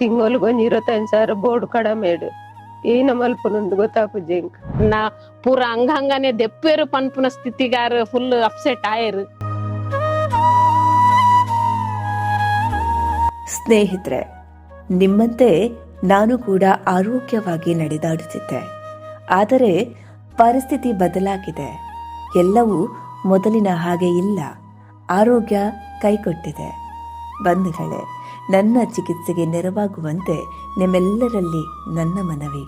ತಿಂಗಳಿಗೆ ಗೊಂಜಿ ಇರತ್ತೈದು ಸಾವಿರ ಬೋರ್ಡ್ ಕಡಮೇಡು ಏನ ಮಲ್ಪನೊಂದು ಗೊತ್ತಾಪುಜಿ ಇಂಕ್? ನಾ ಪೂರ ಅಂಗಂಗನೆ ದೆಪ್ಪೇರು ಪನ್ಪುನ ಸ್ಥಿತಿಗಾರ ಫುಲ್ ಅಪ್ಸೆಟ್ ಆಯರು. ಸ್ನೇಹಿತರೆ ನಿಮ್ಮಂತೆ ನಾನು ಕೂಡ ಆರೋಗ್ಯವಾಗಿ ನಡೆದಾಡುತ್ತಿದ್ದೆ. ಆದರೆ ಪರಿಸ್ಥಿತಿ ಬದಲಾಗಿದೆ. ಎಲ್ಲವೂ ಮೊದಲಿನ ಹಾಗೆ ಇಲ್ಲ. ಆರೋಗ್ಯ ಕೈಕೊಟ್ಟಿದೆ. ಬಂಧುಗಳೇ, ನನ್ನ ಚಿಕಿತ್ಸೆಗೆ ನೆರವಾಗುವಂತೆ ನಿಮ್ಮೆಲ್ಲರಲ್ಲಿ ನನ್ನ ಮನವಿ.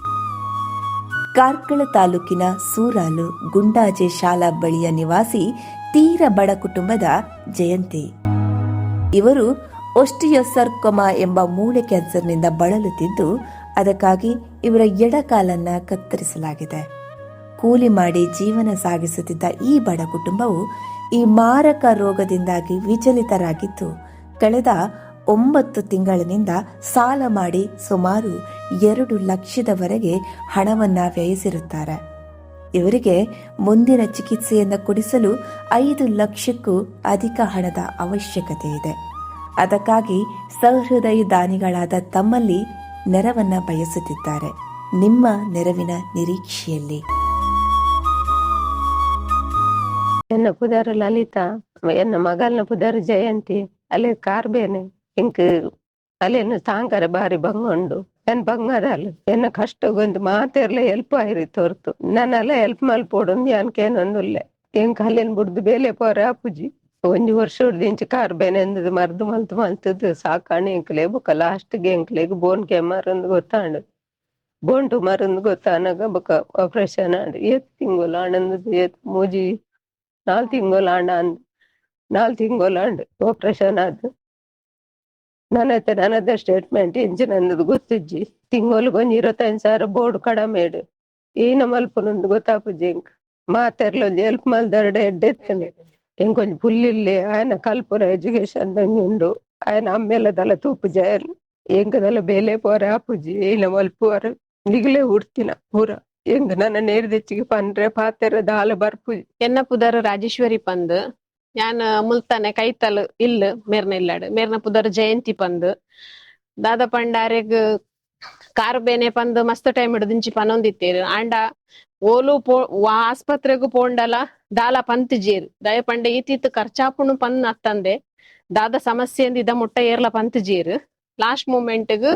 ಕಾರ್ಕಳ ತಾಲೂಕಿನ ಸೂರಾಲು ಗುಂಡಾಜೆ ಶಾಲಾ ಬಳಿಯ ನಿವಾಸಿ ತೀರ ಬಡ ಕುಟುಂಬದ ಜಯಂತಿ. ಇವರು ಒಸ್ಟಿಯೊಸರ್ಕೊಮ ಎಂಬ ಮೂಳೆ ಕ್ಯಾನ್ಸರ್ನಿಂದ ಬಳಲುತ್ತಿದ್ದು, ಅದಕ್ಕಾಗಿ ಇವರ ಎಡಕಾಲನ್ನ ಕತ್ತರಿಸಲಾಗಿದೆ. ಕೂಲಿ ಮಾಡಿ ಜೀವನ ಸಾಗಿಸುತ್ತಿದ್ದ ಈ ಬಡ ಕುಟುಂಬವು ಈ ಮಾರಕ ರೋಗದಿಂದಾಗಿ ವಿಚಲಿತರಾಗಿದ್ದು ಕಳೆದ ಒಂಬತ್ತು ತಿಂಗಳಿನಿಂದ ಸಾಲ ಮಾಡಿ ಸುಮಾರು ಎರಡು ಲಕ್ಷದವರೆಗೆ ಹಣವನ್ನ ವ್ಯಯಿಸಿರುತ್ತಾರೆ. ಇವರಿಗೆ ಮುಂದಿನ ಚಿಕಿತ್ಸೆಯನ್ನು ಕೊಡಿಸಲು ಐದು ಲಕ್ಷಕ್ಕೂ ಅಧಿಕ ಹಣದ ಅವಶ್ಯಕತೆ ಇದೆ. ಅದಕ್ಕಾಗಿ ಸಹೃದಯ ದಾನಿಗಳಾದ ತಮ್ಮಲ್ಲಿ ನೆರವನ್ನ ಬಯಸುತ್ತಿದ್ದಾರೆ. ನಿಮ್ಮ ನೆರವಿನ ನಿರೀಕ್ಷೆಯಲ್ಲಿ. ಎನ್ನ ಪುದಾರ ಲಲಿತಾ, ಎನ್ನ ಮಗಲ್ನ ಪುದಾರ ಜಯಂತಿ. ಅಲೆ ಕಾರ್ಬೇನೆ. ಇಂಕ್ ಅಲೆನ್ ತಾಂಕರ ಬಾರಿ ಬಂಗೊಂಡು ಎನ್ ಏನ ಎನ್ನ ಕಷ್ಟಗೊಂದು ಮಾತೆರ್ಲೆ ಹೆಲ್ಪ್ ಆಯ್ರಿ ತೋರ್ತು. ನನ್ನೆಲ್ಲ ಹೆಲ್ಪ್ ಮಲ್ಪೋಡು ಯಾನ್ಕೇನೊಂದುಲ್ಲೆ ಎಂಕ್ ಅಲೆನ್ ಬುಡ್ದು ಬೇಲೆ ಪೋರ ಪೂಜಿ ಒಂಜಿ ವರ್ಷ ಹಿಡ್ದಿಂಚು ಕಾರ್ ಬೇನೆ ಎಂದದು ಮರ್ದು ಮಲ್ತು ಮಲ್ತದ್ದು, ಸಾಕಾಣಿ ಎಂಕ್ಲೆ ಬೊಕ ಲಾಸ್ಟ್ಗೆ ಎಂಕ್ಲೆಗ್ ಬೋನ್ ಕೆಮ್ಮರಂದು ಗೊತ್ತಾಂಡು ಬೋಂಟು ಮರಂದು ಗೊತ್ತಾನಾಗ ಬೊಕ ಆಪರೇಷನ್ ಆಂಡ್ ಏತ್ ತಿಂಗುಲ ಆಂಡಂದು ಏತ್ ಮೂಜಿ ನಾಲ್ ತಿಂಗಳು ಆಂಡ ಅಂದ್. ನಾಲ್ ತಿಂಗೋಲ ಆಂಡ್ ಆಪರೇಷನ್ ಆದ್ ಹತ್ರ ನನ್ನದ ಸ್ಟೇಟ್ಮೆಂಟ್ ಇಂಚ ನನ್ನದು ಗೊತ್ತಿಜ್ಜಿ. ತಿಂಗೋಲ್ಗ್ ಒಂಜಿ ಇರತ್ತೈದು ಸಾವಿರ ಬೋರ್ಡ್ ಕಡಮೇಡು ಏನ ಮಲ್ಪುನೊಂದು ಗೊತ್ತಾಪುಜಿ ಎಂಕ್ ಮಾತೆರ್ಲ ಒಂಜಿ ಹೆಲ್ಪ್ ಮಲ್ದರ್ಡೆ ಎಡ್ಡೆತ್ತನೆ ಎಂಕೊಂಜಿ ಪುಲ್ಲಿಲ್ಲಿ ಆಯನ ಕಲ್ಪುರ ಎಜುಕೇಶನ್ ಉಂಡು. ಆಯನ ಅಮ್ಮೆಲ್ಲದಲ್ಲ ತೂಪು ಜಯಲ್ ಎಂಕದಲ್ಲ ಬೇಲೆ ಪೋರೆ ಆಪುಜಿ ಏನ ಮಲ್ಪುವರ? ನಿಗ್ಲೇ ಉಡ್ತಿನ ಪೂರ. ಎಂಗ್ ನನ್ನ ನೇರ್ದೆಚ್ಚಿಗೆ ಪನ್ರೆ ಪಾತೆರ ದಾಲ ಬರ್ಪುಜಿ ಎನ್ನ ಪುದಾರ ರಾಜೇಶ್ವರಿ ಪಂದ್? ಯಾನ್, ಮುಲ್ತಾನೆ, ಕೈತಲ್, ಇಲ್ಲ್, ಮೇರ್ನ ಇಲ್ಲಡ್. ಮೇರ್ನ ಪುದರ್ ಜಯಂತಿ ಪಂದ್. ದಾದ ಪಂಡಾರೆಗ್ ಕಾರ್ ಬೇನೆ ಪಂದ್ ಮಸ್ತ್ ಟೈಮ್ ಹಿಡ್ದಿಂಚಿ ಪನೊಂದಿತ್ತೇರ್ ಆಂಡ ಓಲು ಪೋ ಆಸ್ಪತ್ರೆಗು ಪೋಂಡಲ ದಾಲ ಪಂತ್ ಜೇರ್. ದಯ ಪಂಡ ಈತಿತ್ ಖರ್ಚಾಪುಣು ಪನ್ ಅತ್ತಂದೆ. ದಾದ ಸಮಸ್ಯೆ ಇದ ಮುಟ್ಟ ಏರ್ಲ ಪಂತ್ ಜೇರ್. ಲಾಸ್ಟ್ ಮೂಮೆಂಟ್ಗ್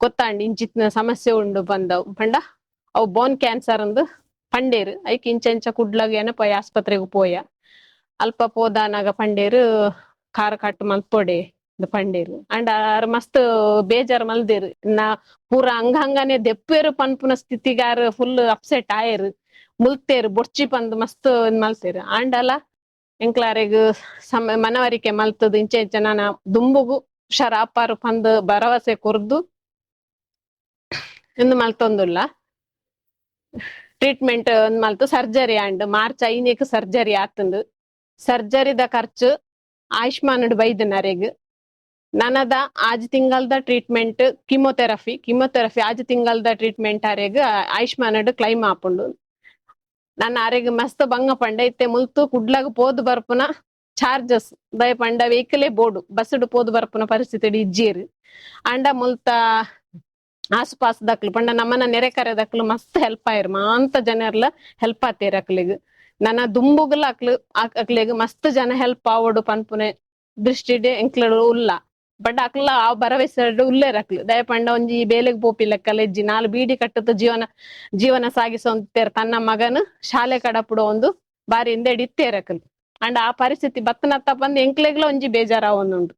ಗೊತ್ತಾಂಡ್ ಇಂಚಿತ್ ಸಮಸ್ಯೆ ಉಂಡು ಬಂದ ಪಂಡ, ಅವು ಬೋನ್ ಕ್ಯಾನ್ಸರ್ ಅಂದ್ ಪಂಡೇರು. ಐಕ್ ಇಂಚ ಇಂಚ ಕುಡ್ಲಗೇನ ಪೋಯ ಆಸ್ಪತ್ರೆಗ್ ಪೋಯ. ಅಲ್ಪ ಪೋದಾನಾಗ ಪಂಡೇರು ಖಾರ ಕಟ್ ಮಲ್ಪೊಡೆ ಪಂಡೇರು. ಅಂಡ್ ಆರ್ ಮಸ್ತ್ ಬೇಜಾರ್ ಮಲ್ದೇರು. ನಾ ಪೂರ ಅಂಗಂಗನೆ ದೆಪ್ಪೇರು ಪನ್ಪುನ ಸ್ಥಿತಿಗಾರ ಫುಲ್ ಅಪ್ಸೆಟ್ ಆಯರು. ಮುಲ್ತೇರು, ಬೊರ್ಚಿ ಪಂದ್ ಮಸ್ತ್ ಮಲ್ತೇರು. ಅಲ್ಲ, ಎಂಕ್ಲಾರೆಗ್ ಸಮ, ಮನವರಿಕೆ ಮಲ್ತದ, ಇಂಚೆ ಇಂಚೆ ನಾನ ದುಂಬುಗು ಹುಷಾರ್ ಅಪ್ಪಾರು ಪಂದ್ ಭರವಸೆ ಕೊರ್ದು, ಇಂದು ಮಲ್ತೊಂದುಲ್ಲ. ಟ್ರೀಟ್ಮೆಂಟ್ ಮಲ್ತು. ಸರ್ಜರಿ ಆಂಡ್ ಮಾರ್ಚ್ ಐನೇಕ್ ಸರ್ಜರಿ ಆತಂದು. ಸರ್ಜರಿದ ಖರ್ಚು ಆಯುಷ್ಮಾನ್ ಬೈದ ನರೆಗ್ ನನದ ಆಜ್ ತಿಂಗಳದ ಟ್ರೀಟ್ಮೆಂಟ್ ಕಿಮೊಥೆರಪಿ ಕಿಮೊಥೆರಪಿ ಆಜ್ ತಿಂಗಳದ ಟ್ರೀಟ್ಮೆಂಟ್ ಅರೆಗ್ ಆಯುಷ್ಮಾನ್ ಕ್ಲೈಮ್ ಆಪುಂಡು ನನ್ನ ಅರೆಗ್ ಮಸ್ತ್ ಬಂಗ ಪಂಡ ಇತ್ತೆ, ಮುಲ್ತು ಕುಡ್ಲಾಗ ಪೋದು ಬರ್ಪುನ ಚಾರ್ಜಸ್ ದಯ ಪಂಡ ವೆಹಿಕಲೇ ಬೋರ್ಡ್ ಬಸ್ಡು ಪೋದು ಬರ್ಪುನ ಪರಿಸ್ಥಿತಿ ಇಜ್ಜೇರು. ಅಂಡ ಮುಲ್ತ ಆಸುಪಾಸ್ ದಕ್ಲು, ಪಂಡ ನಮ್ಮನ್ನ ನೆರೆ ಕರೆದಕ್ಲು ಮಸ್ತ್ ಹೆಲ್ಪ್ ಆಯ್ರು, ಮಾಂತ ಜನರ್ಲ ಹೆಲ್ಪ್ ಆತೇರ್ ಅಕ್ಲಿಗ್. ನನ್ನ ದುಂಬುಗಲ ಅಕ್ಲು ಅಕ್ಲೆಗ್ ಮಸ್ತ್ ಜನ ಹೆಲ್ಪ್ ಆವಡು ಪನ್ಪುನೆ ದೃಷ್ಟಿ ಎಂಕ್ಲಡು ಉಲ್ಲ. ಬಟ್ ಅಕ್ಲ ಆ ಭರವಸೆ ಉಲ್ಲೇರ್ ಅಕ್ಲು. ದಯ ಪಂಡ ಒಂಜಿ ಬೇಲೆಗ್ ಪೋಪಿಲೆಕ್ಕಲ ಇಜ್ಜಿ ನಾಲ್ ಬೀಡಿ ಕಟ್ಟದ ಜೀವನ ಜೀವನ ಸಾಗಿಸೋಂತೇರ್ ತನ್ನ ಮಗನ್ ಶಾಲೆ ಕಡಪುಡು ಒಂದು ಬಾರಿ ಹಿಂದೆ ಅಕ್ಲು. ಅಂಡ್ ಆ ಪರಿಸ್ಥಿತಿ ಬತ್ತನತ್ತ ಬಂದ್ ಎಂಕ್ಲೆಗ್ಲ ಒಂಜಿ ಬೇಜಾರ ಒಂದುಂಡು